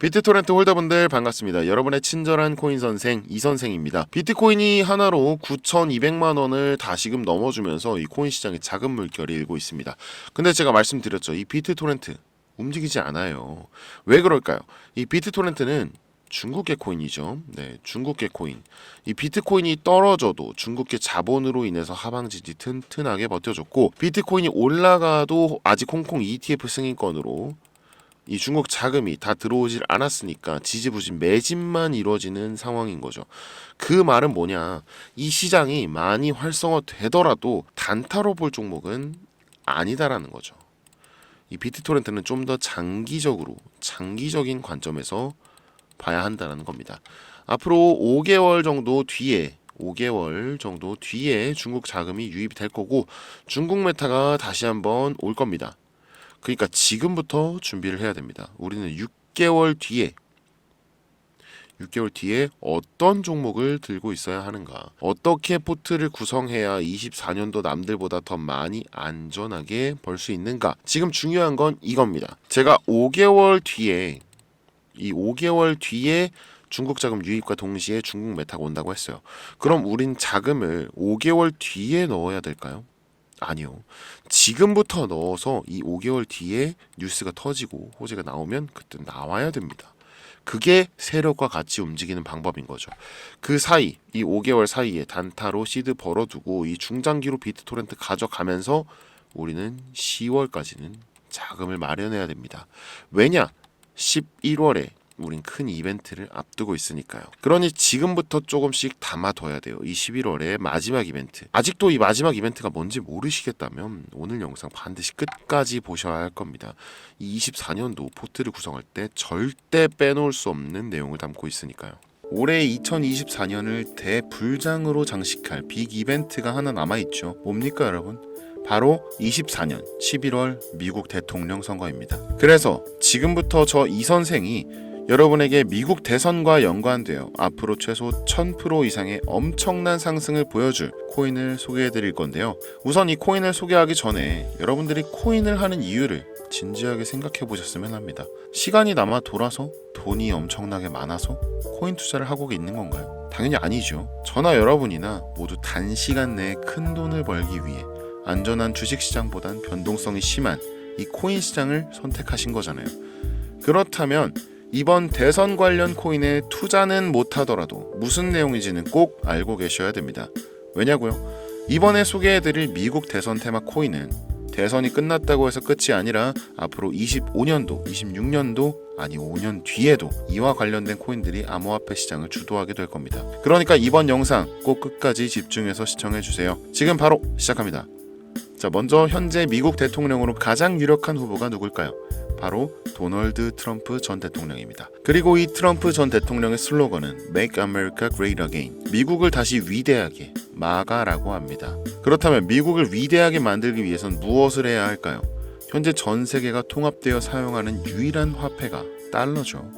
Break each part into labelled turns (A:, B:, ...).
A: 비트토렌트 홀더분들 반갑습니다. 여러분의 친절한 코인 선생 이 선생입니다. 비트코인이 하나로 9,200만 원을 다시금 넘어주면서 이 코인 시장에 작은 물결이 일고 있습니다. 근데 제가 말씀드렸죠. 이 비트토렌트 움직이지 않아요. 왜 그럴까요? 이 비트토렌트는 중국계 코인이죠. 네, 중국계 코인. 이 비트코인이 떨어져도 중국계 자본으로 인해서 하방지지 튼튼하게 버텨줬고 비트코인이 올라가도 아직 홍콩 ETF 승인권으로 이 중국 자금이 다 들어오질 않았으니까 지지부진 매집만 이루어지는 상황인 거죠. 그 말은 뭐냐? 이 시장이 많이 활성화되더라도 단타로 볼 종목은 아니다라는 거죠. 이 비트토렌트는 좀 더 장기적으로 장기적인 관점에서 봐야 한다는 겁니다. 앞으로 5개월 정도 뒤에 5개월 정도 뒤에 중국 자금이 유입이 될 거고 중국 메타가 다시 한번 올 겁니다. 그러니까 지금부터 준비를 해야 됩니다. 우리는 6개월 뒤에 6개월 뒤에 어떤 종목을 들고 있어야 하는가? 어떻게 포트를 구성해야 24년도 남들보다 더 많이 안전하게 벌 수 있는가? 지금 중요한 건 이겁니다. 제가 5개월 뒤에 이 5개월 뒤에 중국 자금 유입과 동시에 중국 메타가 온다고 했어요. 그럼 우린 자금을 5개월 뒤에 넣어야 될까요? 아니요. 지금부터 넣어서 이 5개월 뒤에 뉴스가 터지고 호재가 나오면 그때 나와야 됩니다. 그게 세력과 같이 움직이는 방법인 거죠. 그 사이, 이 5개월 사이에 단타로 시드 벌어두고 이 중장기로 비트토렌트 가져가면서 우리는 10월까지는 자금을 마련해야 됩니다. 왜냐? 11월에 우린 큰 이벤트를 앞두고 있으니까요. 그러니 지금부터 조금씩 담아둬야 돼요. 이 11월의 마지막 이벤트. 아직도 이 마지막 이벤트가 뭔지 모르시겠다면 오늘 영상 반드시 끝까지 보셔야 할 겁니다. 이 24년도 포트를 구성할 때 절대 빼놓을 수 없는 내용을 담고 있으니까요. 올해 2024년을 대불장으로 장식할 빅 이벤트가 하나 남아있죠. 뭡니까 여러분? 바로 24년 11월 미국 대통령 선거입니다. 그래서 지금부터 저 이 선생이 여러분에게 미국 대선과 연관되어 앞으로 최소 1000% 이상의 엄청난 상승을 보여줄 코인을 소개해 드릴 건데요. 우선 이 코인을 소개하기 전에 여러분들이 코인을 하는 이유를 진지하게 생각해 보셨으면 합니다. 시간이 남아 돌아서 돈이 엄청나게 많아서 코인 투자를 하고 있는 건가요? 당연히 아니죠. 저나 여러분이나 모두 단시간 내에 큰 돈을 벌기 위해 안전한 주식 시장보단 변동성이 심한 이 코인 시장을 선택하신 거잖아요. 그렇다면 이번 대선 관련 코인에 투자는 못하더라도 무슨 내용인지는 꼭 알고 계셔야 됩니다. 왜냐고요? 이번에 소개해드릴 미국 대선 테마 코인은 대선이 끝났다고 해서 끝이 아니라 앞으로 25년도, 26년도 아니 5년 뒤에도 이와 관련된 코인들이 암호화폐 시장을 주도하게 될 겁니다. 그러니까 이번 영상 꼭 끝까지 집중해서 시청해 주세요. 지금 바로 시작합니다. 자, 먼저 현재 미국 대통령으로 가장 유력한 후보가 누굴까요? 바로 도널드 트럼프 전 대통령입니다. 그리고 이 트럼프 전 대통령의 슬로건은 Make America Great Again. 미국을 다시 위대하게 마가라고 합니다. 그렇다면 미국을 위대하게 만들기 위해선 무엇을 해야 할까요? 현재 전 세계가 통합되어 사용하는 유일한 화폐가 달러죠.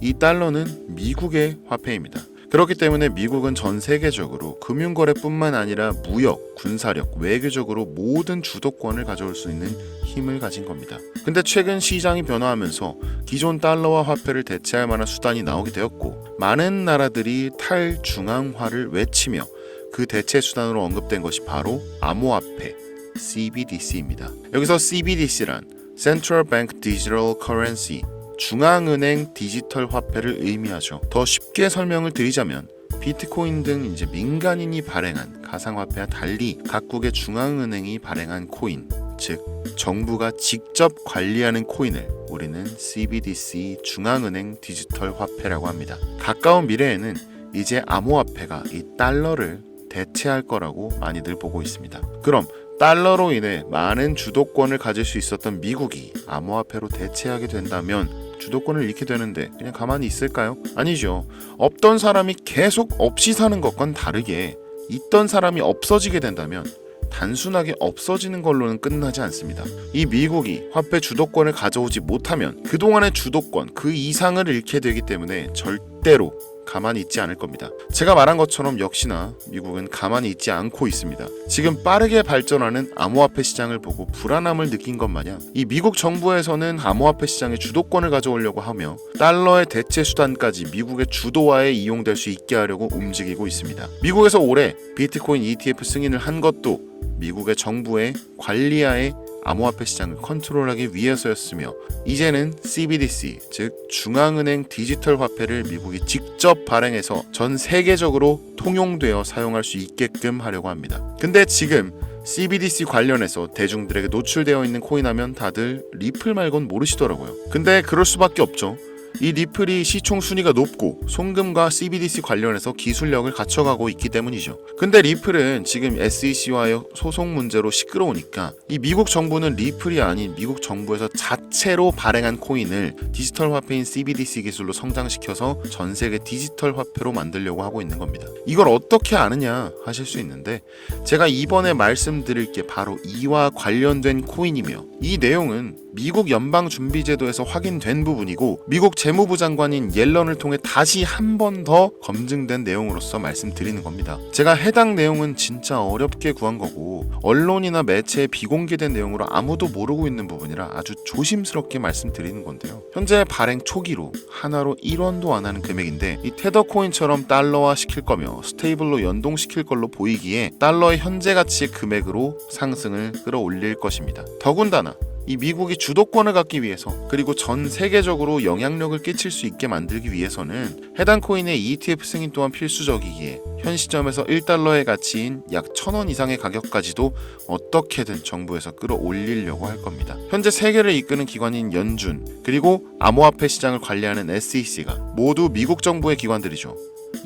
A: 이 달러는 미국의 화폐입니다. 그렇기 때문에 미국은 전 세계적으로 금융거래뿐만 아니라 무역, 군사력, 외교적으로 모든 주도권을 가져올 수 있는 힘을 가진 겁니다. 근데 최근 시장이 변화하면서 기존 달러와 화폐를 대체할 만한 수단이 나오게 되었고 많은 나라들이 탈중앙화를 외치며 그 대체 수단으로 언급된 것이 바로 암호화폐 CBDC입니다. 여기서 CBDC란 Central Bank Digital Currency 중앙은행 디지털 화폐를 의미하죠. 더 쉽게 설명을 드리자면 비트코인 등 이제 민간인이 발행한 가상화폐와 달리 각국의 중앙은행이 발행한 코인, 즉 정부가 직접 관리하는 코인을 우리는 CBDC 중앙은행 디지털 화폐라고 합니다. 가까운 미래에는 이제 암호화폐가 이 달러를 대체할 거라고 많이들 보고 있습니다. 그럼 달러로 인해 많은 주도권을 가질 수 있었던 미국이 암호화폐로 대체하게 된다면 주도권을 잃게 되는데 그냥 가만히 있을까요? 아니죠. 없던 사람이 계속 없이 사는 것과는 다르게 있던 사람이 없어지게 된다면 단순하게 없어지는 걸로는 끝나지 않습니다. 이 미국이 화폐 주도권을 가져오지 못하면 그동안의 주도권 그 이상을 잃게 되기 때문에 절대로 가만히 있지 않을 겁니다. 제가 말한 것처럼 역시나 미국은 가만히 있지 않고 있습니다. 지금 빠르게 발전하는 암호화폐 시장을 보고 불안함을 느낀 것 마냥 이 미국 정부에서는 암호화폐 시장의 주도권을 가져오려고 하며 달러의 대체 수단까지 미국의 주도화에 이용될 수 있게 하려고 움직이고 있습니다. 미국에서 올해 비트코인 ETF 승인을 한 것도 미국의 정부의 관리하에 암호화폐 시장을 컨트롤하기 위해서였으며 이제는 CBDC 즉 중앙은행 디지털 화폐를 미국이 직접 발행해서 전 세계적으로 통용되어 사용할 수 있게끔 하려고 합니다. 근데 지금 CBDC 관련해서 대중들에게 노출되어 있는 코인 하면 다들 리플 말곤 모르시더라고요. 근데 그럴 수밖에 없죠. 이 리플이 시총 순위가 높고 송금과 CBDC 관련해서 기술력을 갖춰가고 있기 때문이죠. 근데 리플은 지금 SEC와의 소송 문제로 시끄러우니까 이 미국 정부는 리플이 아닌 미국 정부에서 자체로 발행한 코인을 디지털 화폐인 CBDC 기술로 성장시켜서 전 세계 디지털 화폐로 만들려고 하고 있는 겁니다. 이걸 어떻게 아느냐 하실 수 있는데 제가 이번에 말씀드릴 게 바로 이와 관련된 코인이며 이 내용은 미국 연방준비제도에서 확인된 부분이고 미국 재무부 장관인 옐런을 통해 다시 한 번 더 검증된 내용으로서 말씀드리는 겁니다. 제가 해당 내용은 진짜 어렵게 구한 거고 언론이나 매체에 비공개된 내용으로 아무도 모르고 있는 부분이라 아주 조심스럽게 말씀드리는 건데요. 현재 발행 초기로 하나로 1원도 안 하는 금액인데 이 테더 코인처럼 달러화 시킬 거며 스테이블로 연동시킬 걸로 보이기에 달러의 현재 가치의 금액으로 상승을 끌어올릴 것입니다. 더군다나 이 미국이 주도권을 갖기 위해서 그리고 전 세계적으로 영향력을 끼칠 수 있게 만들기 위해서는 해당 코인의 ETF 승인 또한 필수적이기에 현 시점에서 1달러의 가치인 약 1000원 이상의 가격까지도 어떻게든 정부에서 끌어올리려고 할 겁니다. 현재 세계를 이끄는 기관인 연준 그리고 암호화폐 시장을 관리하는 SEC가 모두 미국 정부의 기관들이죠.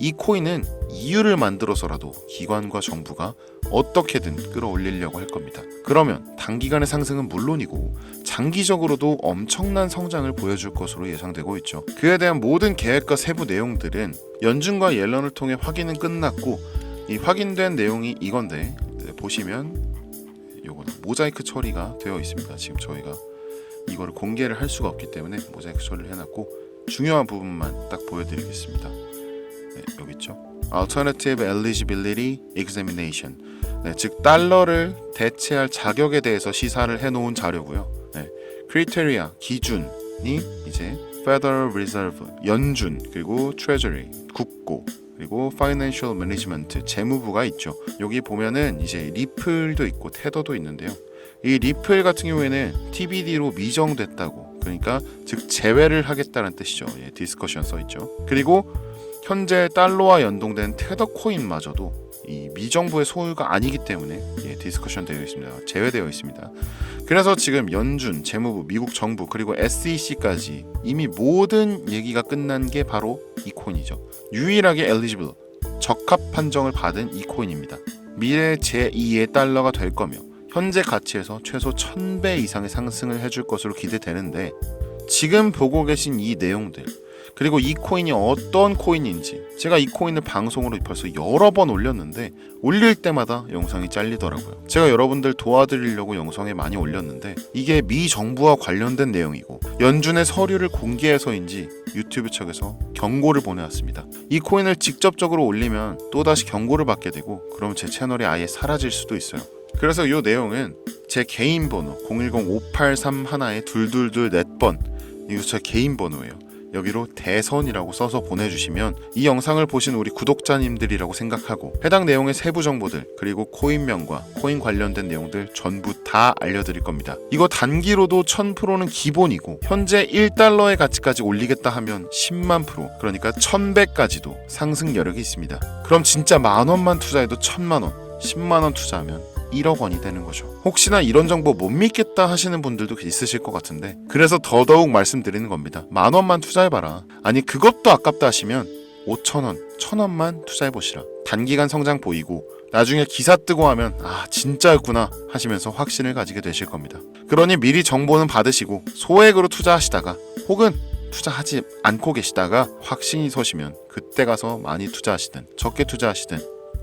A: 이 코인은 이유를 만들어서라도 기관과 정부가 어떻게든 끌어올리려고 할 겁니다. 그러면 단기간의 상승은 물론이고 장기적으로도 엄청난 성장을 보여줄 것으로 예상되고 있죠. 그에 대한 모든 계획과 세부 내용들은 연준과 옐런을 통해 확인은 끝났고 이 확인된 내용이 이건데 네, 보시면 요거는 모자이크 처리가 되어 있습니다. 지금 저희가 이거를 공개를 할 수가 없기 때문에 모자이크 처리를 해놨고 중요한 부분만 딱 보여드리겠습니다. 네, 여기 있죠. Alternative Eligibility Examination. 네, 즉 달러를 대체할 자격에 대해서 시사를 해놓은 자료고요. 네, Criteria 기준이 이제 Federal Reserve 연준 그리고 Treasury 국고 그리고 Financial Management 재무부가 있죠. 여기 보면은 이제 리플도 있고 테더도 있는데요. 이 리플 같은 경우에는 TBD로 미정됐다고 그러니까 즉 제외를 하겠다는 뜻이죠. 예, 디스커션 써 있죠. 그리고 현재 달러와 연동된 테더 코인마저도 이 미정부의 소유가 아니기 때문에 예, 디스커션 되어 있습니다. 제외되어 있습니다. 그래서 지금 연준, 재무부, 미국 정부 그리고 SEC까지 이미 모든 얘기가 끝난 게 바로 이 코인이죠. 유일하게 eligible 적합 판정을 받은 이 코인입니다. 미래 제2의 달러가 될 거며 현재 가치에서 최소 1000배 이상의 상승을 해줄 것으로 기대되는데 지금 보고 계신 이 내용들 그리고 이 코인이 어떤 코인인지 제가 이 코인을 방송으로 벌써 여러 번 올렸는데 올릴 때마다 영상이 잘리더라고요. 제가 여러분들 도와드리려고 영상에 많이 올렸는데 이게 미 정부와 관련된 내용이고 연준의 서류를 공개해서인지 유튜브 측에서 경고를 보내왔습니다. 이 코인을 직접적으로 올리면 또다시 경고를 받게 되고 그럼 제 채널이 아예 사라질 수도 있어요. 그래서 이 내용은 제 개인 번호 010-583 하나에 둘둘둘 넷번 이거 제 개인 번호예요. 여기로 대선이라고 써서 보내주시면 이 영상을 보신 우리 구독자님들이라고 생각하고 해당 내용의 세부 정보들 그리고 코인명과 코인 관련된 내용들 전부 다 알려드릴 겁니다. 이거 단기로도 1000%는 기본이고 현재 1달러의 가치까지 올리겠다 하면 10만 프로 그러니까 1000배까지도 상승 여력이 있습니다. 그럼 진짜 만 원만 투자해도 1000만 원, 10만 원 투자하면 1억 원이 되는 거죠. 혹시나 이런 정보 못 믿겠다 하시는 분들도 있으실 것 같은데 그래서 더더욱 말씀드리는 겁니다. 만 원만 투자해봐라. 아니 그것도 아깝다 하시면 5천 원, 천 원만 투자해보시라. 단기간 성장 보이고 나중에 기사 뜨고 하면 아 진짜였구나 하시면서 확신을 가지게 되실 겁니다. 그러니 미리 정보는 받으시고 소액으로 투자하시다가 혹은 투자하지 않고 계시다가 확신이 서시면 그때 가서 많이 투자하시든 적게 투자하시든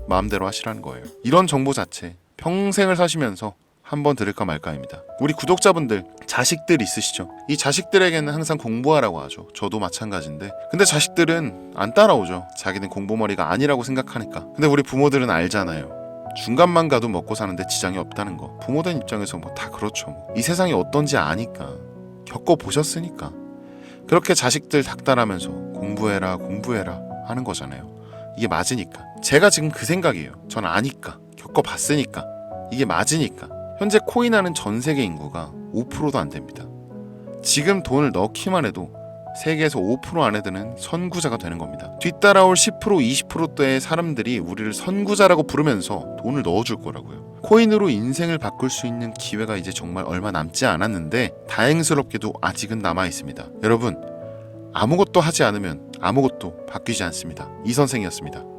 A: 마음대로 하시라는 거예요. 이런 정보 자체 평생을 사시면서 한번 들을까 말까입니다. 우리 구독자분들 자식들 있으시죠? 이 자식들에게는 항상 공부하라고 하죠. 저도 마찬가지인데. 근데 자식들은 안 따라오죠. 자기는 공부머리가 아니라고 생각하니까. 근데 우리 부모들은 알잖아요. 중간만 가도 먹고 사는데 지장이 없다는 거. 부모된 입장에서 뭐 다 그렇죠. 뭐. 이 세상이 어떤지 아니까. 겪어 보셨으니까. 그렇게 자식들 닥달하면서 공부해라, 공부해라 하는 거잖아요. 이게 맞으니까. 제가 지금 그 생각이에요. 전 아니까. 겪어봤으니까. 이게 맞으니까. 현재 코인하는 전 세계 인구가 5%도 안 됩니다. 지금 돈을 넣기만 해도 세계에서 5% 안에 드는 선구자가 되는 겁니다. 뒤따라올 10% 20%대의 사람들이 우리를 선구자라고 부르면서 돈을 넣어줄 거라고요. 코인으로 인생을 바꿀 수 있는 기회가 이제 정말 얼마 남지 않았는데 다행스럽게도 아직은 남아 있습니다. 여러분 아무것도 하지 않으면 아무것도 바뀌지 않습니다. 이 선생이었습니다.